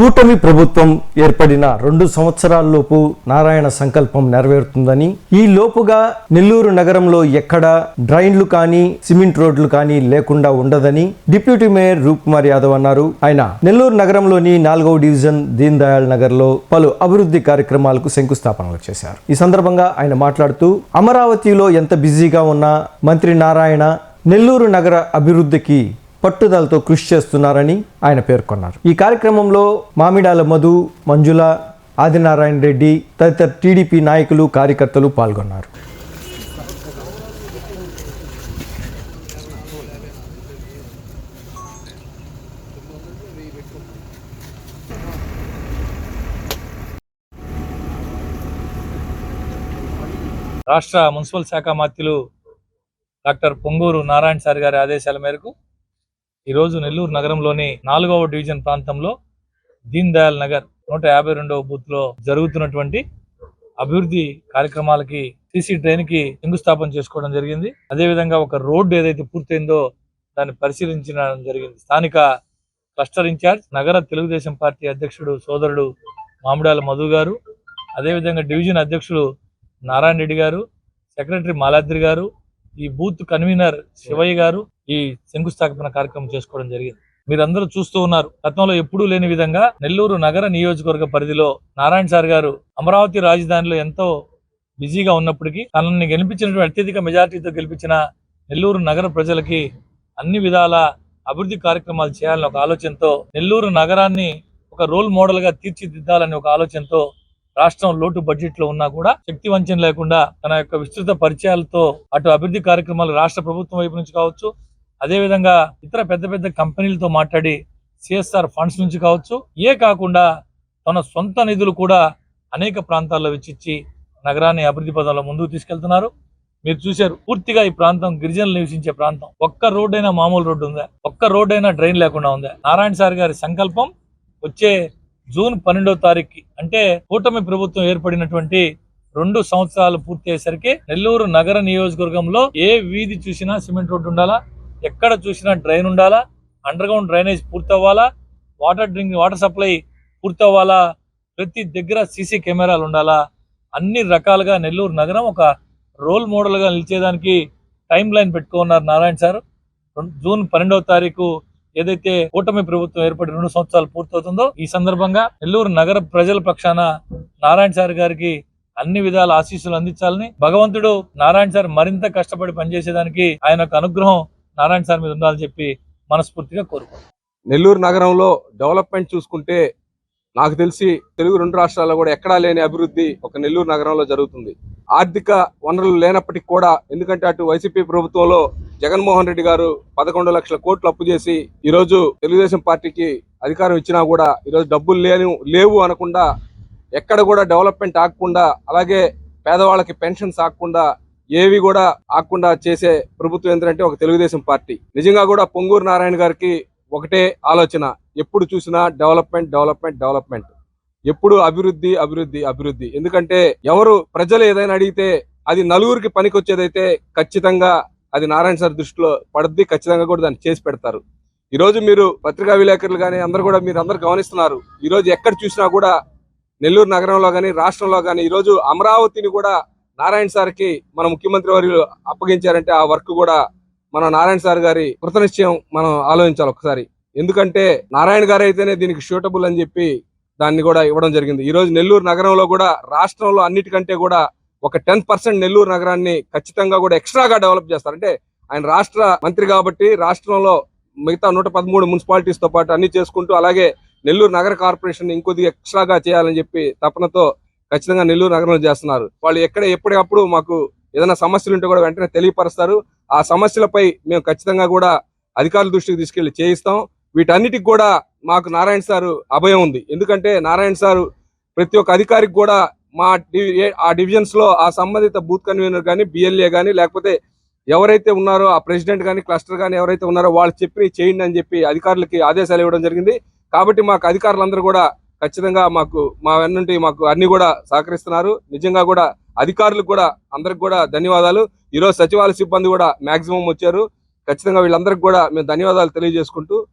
కూటమి ప్రభుత్వం ఏర్పడిన రెండు సంవత్సరాల్లోపు నారాయణ సంకల్పం నెరవేరుతుందని ఈ లోపుగా నెల్లూరు నగరంలో ఎక్కడ డ్రైన్లు కానీ సిమెంట్ రోడ్లు కానీ లేకుండా ఉండదని డిప్యూటీ మేయర్ రూప్ కుమార్ యాదవ్ అన్నారు. ఆయన నెల్లూరు నగరంలోని నాలుగవ డివిజన్ దీన్ దయాళ్ నగర్లో పలు అభివృద్ధి కార్యక్రమాలకు శంకుస్థాపనలు చేశారు. ఈ సందర్భంగా ఆయన మాట్లాడుతూ అమరావతిలో ఎంత బిజీగా ఉన్నా మంత్రి నారాయణ నెల్లూరు నగర అభివృద్ధికి పట్టుదలతో కృషి చేస్తున్నారని ఆయన పేర్కొన్నారు. ఈ కార్యక్రమంలో మామిడాల మధు మంజుల ఆదినారాయణ రెడ్డి తదితర టీడీపీ నాయకులు కార్యకర్తలు పాల్గొన్నారు. రాష్ట్ర మున్సిపల్ శాఖ మంత్రులు డాక్టర్ పొంగూరు నారాయణ సార్ గారి ఆదేశాల మేరకు ఈరోజు నెల్లూరు నగరంలోని నాలుగవ డివిజన్ ప్రాంతంలో దీన్ దయాల్ నగర్ నూట యాభై రెండవ బూత్లో జరుగుతున్నటువంటి అభివృద్ధి కార్యక్రమాలకి సీసీ ట్రైన్కి శంకుస్థాపన చేసుకోవడం జరిగింది. అదేవిధంగా ఒక రోడ్డు ఏదైతే పూర్తయిందో దాన్ని పరిశీలించడం జరిగింది. స్థానిక క్లస్టర్ ఇన్ఛార్జ్ నగర తెలుగుదేశం పార్టీ అధ్యక్షుడు సోదరుడు మామిడాల మధు గారు అదేవిధంగా డివిజన్ అధ్యక్షుడు నారాయణ రెడ్డి గారు సెక్రటరీ మాలాద్రి గారు ఈ బూత్ కన్వీనర్ శివయ్య గారు ఈ శంకుస్థాపన కార్యక్రమం చేసుకోవడం జరిగింది. మీరందరూ చూస్తూ ఉన్నారు. గతంలో ఎప్పుడూ లేని విధంగా నెల్లూరు నగర నియోజకవర్గ పరిధిలో నారాయణ సార్ గారు అమరావతి రాజధానిలో ఎంతో బిజీగా ఉన్నప్పటికీ తనని గెలిపించినటువంటి అత్యధిక మెజార్టీతో గెలిపించిన నెల్లూరు నగర ప్రజలకి అన్ని విధాల అభివృద్ధి కార్యక్రమాలు చేయాలని ఒక ఆలోచనతో నెల్లూరు నగరాన్ని ఒక రోల్ మోడల్గా తీర్చిదిద్దాలని ఒక ఆలోచనతో రాష్ట్రం లోటు బడ్జెట్లో ఉన్నా కూడా శక్తి వంచన లేకుండా తన యొక్క విస్తృత పరిచయాలతో అటు అభివృద్ధి కార్యక్రమాలు రాష్ట్ర ప్రభుత్వం వైపు నుంచి కావచ్చు అదేవిధంగా ఇతర పెద్ద పెద్ద కంపెనీలతో మాట్లాడి సిఎస్ఆర్ ఫండ్స్ నుంచి కావచ్చు ఏ కాకుండా తన సొంత నిధులు కూడా అనేక ప్రాంతాల్లో వెచ్చిచ్చి నగరాన్ని అభివృద్ధి పదంలో ముందుకు తీసుకెళ్తున్నారు. మీరు చూశారు పూర్తిగా ఈ ప్రాంతం గిరిజనులు నివసించే ప్రాంతం. ఒక్క రోడ్డైనా మామూలు రోడ్డు ఉందా? ఒక్క రోడ్డైనా డ్రైన్ లేకుండా ఉందా? నారాయణ సార్ గారి సంకల్పం వచ్చే జూన్ పన్నెండవ తారీఖుకి అంటే కూటమి ప్రభుత్వం ఏర్పడినటువంటి రెండు సంవత్సరాలు పూర్తి అయ్యేసరికి నెల్లూరు నగర నియోజకవర్గంలో ఏ వీధి చూసినా సిమెంట్ రోడ్డు ఉండాలా? ఎక్కడ చూసినా డ్రైన్ ఉండాలా? అండర్ గ్రౌండ్ డ్రైనేజ్ పూర్తవ్వాలా? వాటర్ డ్రింక్ వాటర్ సప్లై పూర్తవ్వాలా? ప్రతి దగ్గర సీసీ కెమెరాలు ఉండాలా? అన్ని రకాలుగా నెల్లూరు నగరం ఒక రోల్ మోడల్గా నిలిచేదానికి టైం లైన్ పెట్టుకున్నారు నారాయణ సార్. జూన్ పన్నెండవ తారీఖు ఏదైతే కూటమి ప్రభుత్వం ఏర్పడి రెండు సంవత్సరాలు పూర్తవుతుందో ఈ సందర్భంగా నెల్లూరు నగర ప్రజల పక్షాన నారాయణ సార్ గారికి అన్ని విధాల ఆశీస్సులు అందించాలని భగవంతుడు నారాయణ సార్ మరింత కష్టపడి పనిచేసేదానికి ఆయన యొక్క అనుగ్రహం నారాయణ సార్ మీద ఉండాలని చెప్పి మనస్ఫూర్తిగా కోరుకుంటున్నాను నెల్లూరు నగరంలో డెవలప్మెంట్ చూసుకుంటే నాకు తెలిసి తెలుగు రెండు రాష్ట్రాల్లో కూడా ఎక్కడా లేని అభివృద్ధి ఒక నెల్లూరు నగరంలో జరుగుతుంది. ఆర్థిక వనరులు లేనప్పటికీ కూడా ఎందుకంటే అటు వైసీపీ ప్రభుత్వంలో జగన్మోహన్ రెడ్డి గారు పదకొండు లక్షల కోట్లు అప్పు చేసి ఈరోజు తెలుగుదేశం పార్టీకి అధికారం ఇచ్చినా కూడా ఈరోజు డబ్బులు లేని లేవు అనకుండా ఎక్కడ కూడా డెవలప్మెంట్ ఆగకుండా అలాగే పేదవాళ్ళకి పెన్షన్స్ ఆగకుండా ఏవి కూడా ఆగకుండా చేసే ప్రభుత్వం ఏంటంటే ఒక తెలుగుదేశం పార్టీ. నిజంగా కూడా పొంగూరు నారాయణ గారికి ఒకటే ఆలోచన ఎప్పుడు చూసినా డెవలప్మెంట్ డెవలప్మెంట్ డెవలప్మెంట్. ఎప్పుడు అభివృద్ధి అభివృద్ధి అభివృద్ధి. ఎందుకంటే ఎవరు ప్రజలు ఏదైనా అడిగితే అది నలుగురికి పనికొచ్చేదైతే ఖచ్చితంగా అది నారాయణ సార్ దృష్టిలో పడుద్ది ఖచ్చితంగా కూడా దాన్ని చేసి పెడతారు. ఈ రోజు మీరు పత్రికా విలేకరులు కానీ అందరూ కూడా మీరు అందరు గమనిస్తున్నారు. ఈ రోజు ఎక్కడ చూసినా కూడా నెల్లూరు నగరంలో కానీ రాష్ట్రంలో కానీ ఈ రోజు అమరావతిని కూడా నారాయణ సార్కి మన ముఖ్యమంత్రి వారు అప్పగించారంటే ఆ వర్క్ కూడా మన నారాయణ సార్ గారి కృతనిశ్చయం మనం ఆలోచించాలి ఒకసారి. ఎందుకంటే నారాయణ గారు అయితేనే దీనికి షూటబుల్ అని చెప్పి దాన్ని కూడా ఇవ్వడం జరిగింది. ఈ రోజు నెల్లూరు నగరంలో కూడా రాష్ట్రంలో అన్నిటికంటే కూడా ఒక టెన్ పర్సెంట్ నెల్లూరు నగరాన్ని ఖచ్చితంగా కూడా ఎక్స్ట్రాగా డెవలప్ చేస్తారు. అంటే ఆయన రాష్ట్ర మంత్రి కాబట్టి రాష్ట్రంలో మిగతా నూట పదమూడు మున్సిపాలిటీస్తో పాటు అన్ని చేసుకుంటూ అలాగే నెల్లూరు నగర కార్పొరేషన్ ఇంకొద్ది ఎక్స్ట్రాగా చేయాలని చెప్పి తపనతో ఖచ్చితంగా నెల్లూరు నగరంలో చేస్తున్నారు. వాళ్ళు ఎక్కడ ఎప్పటికప్పుడు మాకు ఏదైనా సమస్యలు ఉంటే కూడా వెంటనే తెలియపరుస్తారు. ఆ సమస్యలపై మేము ఖచ్చితంగా కూడా అధికారుల దృష్టికి తీసుకెళ్ళి చేయిస్తాం. వీటన్నిటికి కూడా మాకు నారాయణ సారు అభయం ఉంది. ఎందుకంటే నారాయణ సారు ప్రతి ఒక్క అధికారికి కూడా మా ఆ డివిజన్స్లో ఆ సంబంధిత బూత్ కన్వీనర్ కానీ బిఎల్ఏ కానీ లేకపోతే ఎవరైతే ఉన్నారో ఆ ప్రెసిడెంట్ కానీ క్లస్టర్ కానీ ఎవరైతే ఉన్నారో వాళ్ళు చెప్పి చేయండి అని చెప్పి అధికారులకి ఆదేశాలు ఇవ్వడం జరిగింది. కాబట్టి మాకు అధికారులందరూ కూడా ఖచ్చితంగా మాకు మా వెన్నంటి మాకు అన్ని కూడా సహకరిస్తున్నారు. నిజంగా కూడా అధికారులకు కూడా అందరికి కూడా ధన్యవాదాలు. ఈరోజు సచివాలయ సిబ్బంది కూడా మాక్సిమం వచ్చారు. ఖచ్చితంగా వీళ్ళందరికీ కూడా మేము ధన్యవాదాలు తెలియజేసుకుంటూ